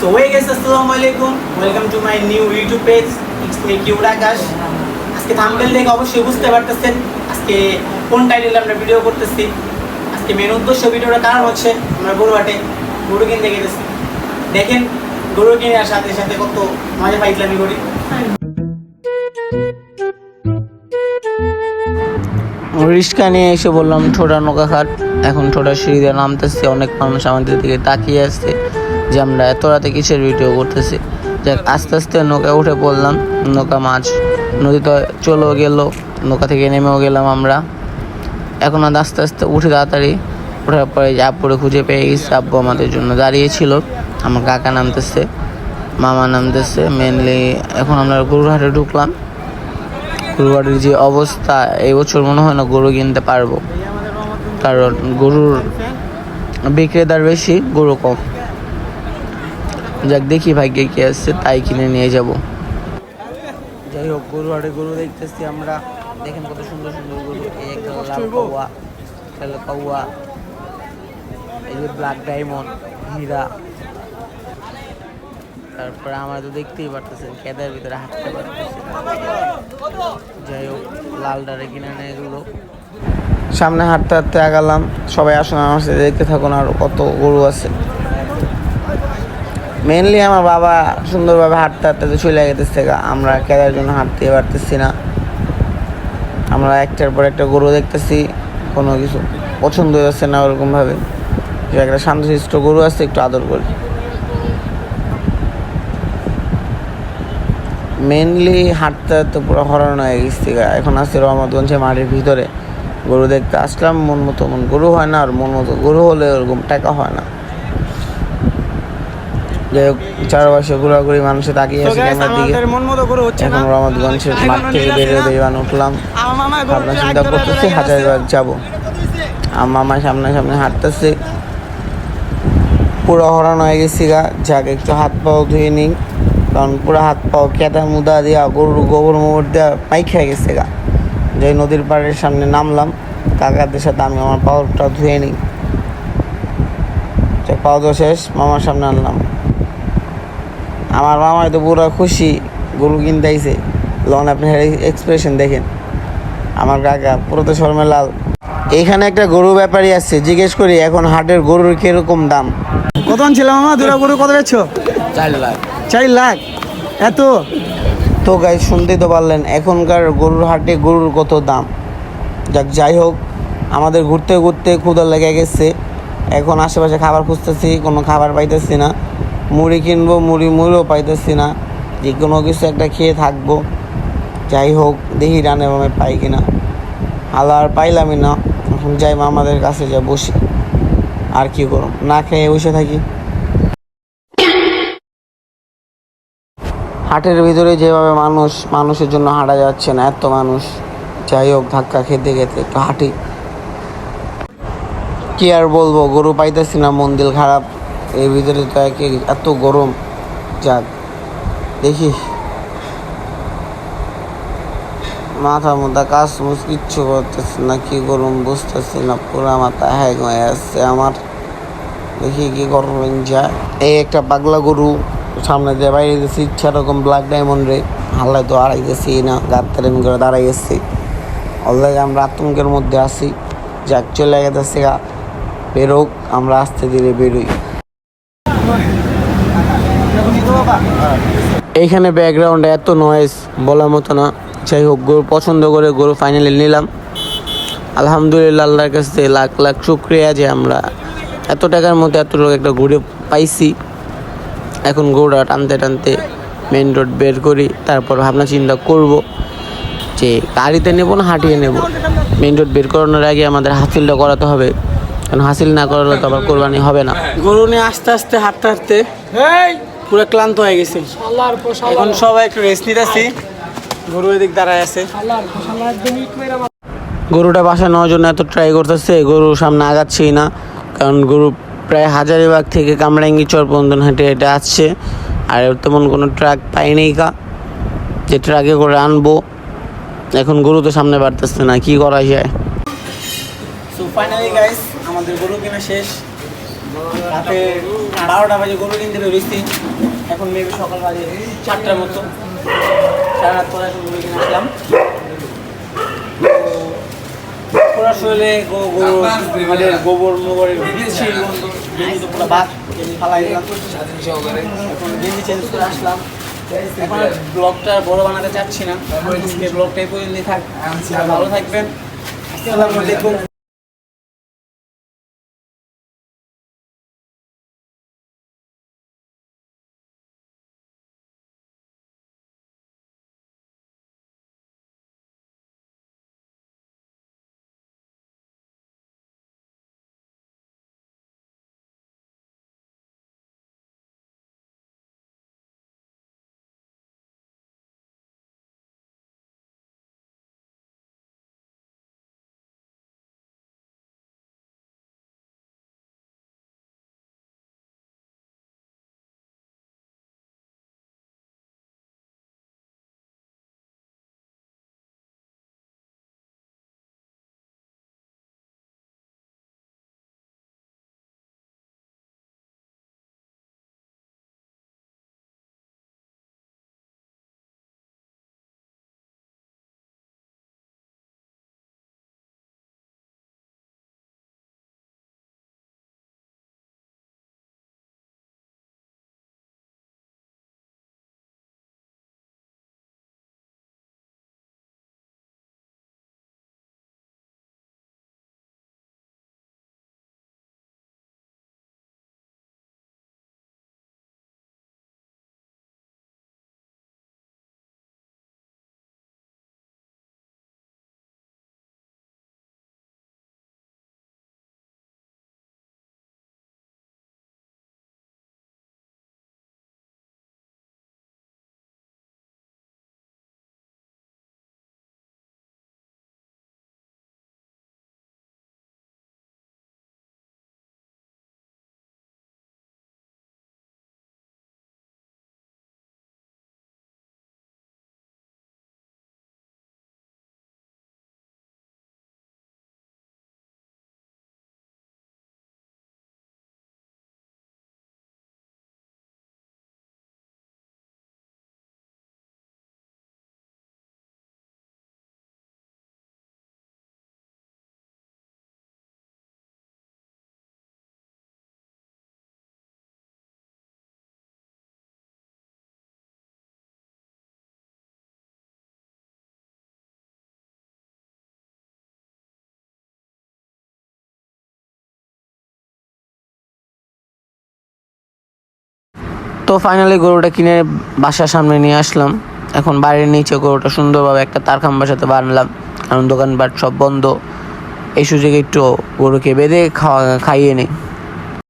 So আসসালামু আলাইকুম welcome to my new YouTube page আকাশ আজকে দেখে অবশ্যই বুঝতে পারতেছেন। আজকে কোন আমরা ভিডিও করতেছি? আজকে মেন উদ্দেশ্য ভিডিওটার কারণ হচ্ছে? আমরা গরু হাটে গরু কিনতে গেতেছি। দেখেন, গরু সাথে সাথে কত মজা পাইতলামি করি। রিক্সা নিয়ে এসে বললাম ঠোঁটা নৌকা ঘাট এখন ঠোঁটা সিঁড়ি দিয়ে নামতেছে। অনেক মানুষ আমাদের দিকে তাকিয়ে আসছে যে আমরা এত রাতে কিসের ভিডিও করতেছি? যাক, আস্তে আস্তে নৌকা উঠে পড়লাম, নৌকা মাছ, নদীতে চলেও গেল, নৌকা থেকে নেমেও গেলাম আমরা। এখন আস্তে আস্তে উঠে তাড়াতাড়ি ওঠার পরে আপুরে খুঁজে পেয়ে গেছে। আব্বু আমাদের জন্য দাঁড়িয়েছিল আমার কাকা নামতেছে, মামা নামতেছে মেনলি এখন আমরা গরুরহাটে ঢুকলাম। গরুহাটের যে অবস্থা, এই বছর মনে হয় না গরু কিনতে পারব। কারণ গরুর বিক্রেতার বেশি, গরু কম। যাক দেখি ভাগ্যে কি আসছে তাই কিনে নিয়ে যাব। যাই হোক গরু আরে গরু দেখতেছি আমরা। দেখেন কত সুন্দর সুন্দর গরু। এই একটা লাল কাউয়া কালো কাউয়া এই যে ব্ল্যাক ডায়মন্ড হীরা। তারপরে আমরা তো দেখতেই পারতেছেন খেদার ভিতরে হাঁটতে পারতেছি যাই হোক লাল ডারে কিনে নেয় এগুলো সামনে হাঁটতে হাঁটতে আগালাম। সবাই আসুন আমার সাথে দেখতে থাকুন আর কত গরু আছে। মেনলি আমার বাবা সুন্দরভাবে হাঁটতে হাঁটতে চলে গেতেছে। আমরা কেদার জন্য হাঁটতে পারতেছি না আমরা একটার পর একটা গরু দেখতেছি, কোনো কিছু পছন্দ হচ্ছে না ওরকমভাবে একটা শান্তশিষ্ট গরু আছে, একটু আদর করি মেনলি হাঁটতে হাঁটতে পুরো হরণ হয়ে গেছি। এখন আসছে রহমতগঞ্জে মাঠের ভিতরে গরু দেখতে আসলাম, মন মতো মন গরু হয় না, আর মন মতো গরু হলে ওরকম টাকা হয় না যাই হোক চারপাশে ঘোরাঘুরি মানুষে তাকিয়ে আছে ক্যামেরার দিকে। এখন রহমতগঞ্জের মাঠ থেকে বেরিয়ে বেরিয়ে উঠলাম। ভাবনা চিন্তা করতেছি হাজারিবাগ যাব। আমার মামা সামনে সামনে হাঁটতেছে। পুরো হরান হয়ে গেছি গা। যাক একটু হাত পাও ধুয়ে নিই। কারণ পুরো হাত পাও কেদা মুদা দিয়া গরুর গোবর মোবর দেওয়া পাই খেয়ে গেছে গা। যাই নদীর পাড়ের সামনে নামলাম। কাকাদের সাথে আমি আমার পাওয়ারটা ধুয়ে নিই। যাক, পাও ধোয়া শেষ মামার সামনে আনলাম। আমার মামাই তো পুরো খুশি গরু কিনতে আইছে। লন আপনার এক্সপ্রেশন দেখেন। আমার কাকা পুরো তো শর্মে লাল। এইখানে একটা গরু ব্যাপারী আছে জিজ্ঞেস করি এখন হাটের গরুর কীরকম দাম? কত ছিল মামা? দুটা গরু কত বেচছ চার লাখ। চার লাখ? এত? তো গাই শুনতেই তো পারলেন এখনকার গরুর হাটে গরুর কত দাম? যাক যাই হোক আমাদের ঘুরতে ঘুরতে ক্ষুদা লেগে গেছে। এখন আশেপাশে খাবার খুঁজতেছি কোনো খাবার পাইতেছি না। মুড়ি কিনবো, মুড়ি মুড়িও পাইতেছি না। যে কোনো কিছু একটা খেয়ে থাকব। যাই হোক, দেখি রানে বামে পাই কিনা। আলো আর পাইলামই না। এখন যাই মামাদের কাছে যা বসি। আর কি করো না খেয়ে বসে থাকি। হাটের ভিতরে যেভাবে মানুষ, মানুষের জন্য হাঁটা যাচ্ছে না, এত মানুষ। যাই হোক, ধাক্কা খেতে খেতে একটু হাঁটি। কি আর বলব, গরু পাইতেছি না, মন্দির খারাপ। এর ভিতরে তো একে এত গরম যাক দেখি মাথা মাথা কাজ মুজ কিচ্ছু করতেছি না, কি গরম বুঝতেছি না, পুরা মাথা হ্যাং হয়ে আসছে আমার। দেখি কি করবেন যায় এই একটা পাগলা গরু সামনে দিয়ে বাইরে গেছি ইচ্ছা রকম ব্ল্যাক ডায়মন্ড রে। হাল্লায় তো আড়াই গেছি না গাত্তারেন করে দাঁড়াই গেছি অলরেডি আমরা আতঙ্কের মধ্যে আছি। যাক, চলে গেছে বেরোক, আমরা আস্তে ধীরে বেরোই। এইখানে ব্যাকগ্রাউন্ডে এত নয়েজ বলার মতো না। যাই হোক গরু পছন্দ করে গরু ফাইনালি নিলাম। আলহামদুলিল্লাহ আল্লাহর কাছে লাখ লাখ শুক্রিয়া যে আমরা এত টাকার মধ্যে এত লোক একটা ঘুরে পাইছি। এখন গরুটা টানতে টানতে মেন রোড বের করি তারপর ভাবনা চিন্তা করব যে গাড়িতে নেব না হাঁটিয়ে নেব। মেন রোড বের করানোর আগে আমাদের হাসিলটা করাতে হবে। কারণ হাসিল না করালে তো আবার কোরবানি হবে না। গরু নিয়ে আস্তে আস্তে হাঁটতে হাঁটতে পুরো ক্লান্ত হয়ে গেছে। এখন সবাই একটু রেস্ট নিতেছি। গরু এদিক দাঁড়ায় আছে। গরুটা বাসায় নেওয়ার জন্য এত ট্রাই করতেছে গরু সামনে আগাচ্ছেই না। কারণ গরু প্রায় হাজারিবাগ থেকে কামরাঙ্গি চর পর্যন্ত হেঁটে হেঁটে আসছে। আর এর তেমন কোনো ট্রাক পাইনি কা। যে ট্রাকে করে আনব। এখন গরু তো সামনে বাড়তেছে না কি করা যায়? সো ফাইনালি গাইস আমাদের গরু কেনা শেষ। রাতে বারোটা বাজে গরু কিনতে বেরোইছি এখন মেবি সকাল বাজে চারটার মতো। সারা রাত পরে এখন গরু কিনে আসলাম গোবর মোবরের চেঞ্জ করে আসলাম। এখন ব্লগটা বড় বানাতে চাচ্ছি না। ব্লগটা থাক। ভালো থাকবেন। তো ফাইনালি গরুটা কিনে বাসার সামনে নিয়ে আসলাম। এখন বাড়ির নিচে গরুটা সুন্দরভাবে একটা তারখাম বাসাতে বানলাম। কারণ দোকানপাট সব বন্ধ। এই সুযোগে একটু গরুকে বেঁধে খাওয়া খাইয়ে নিই।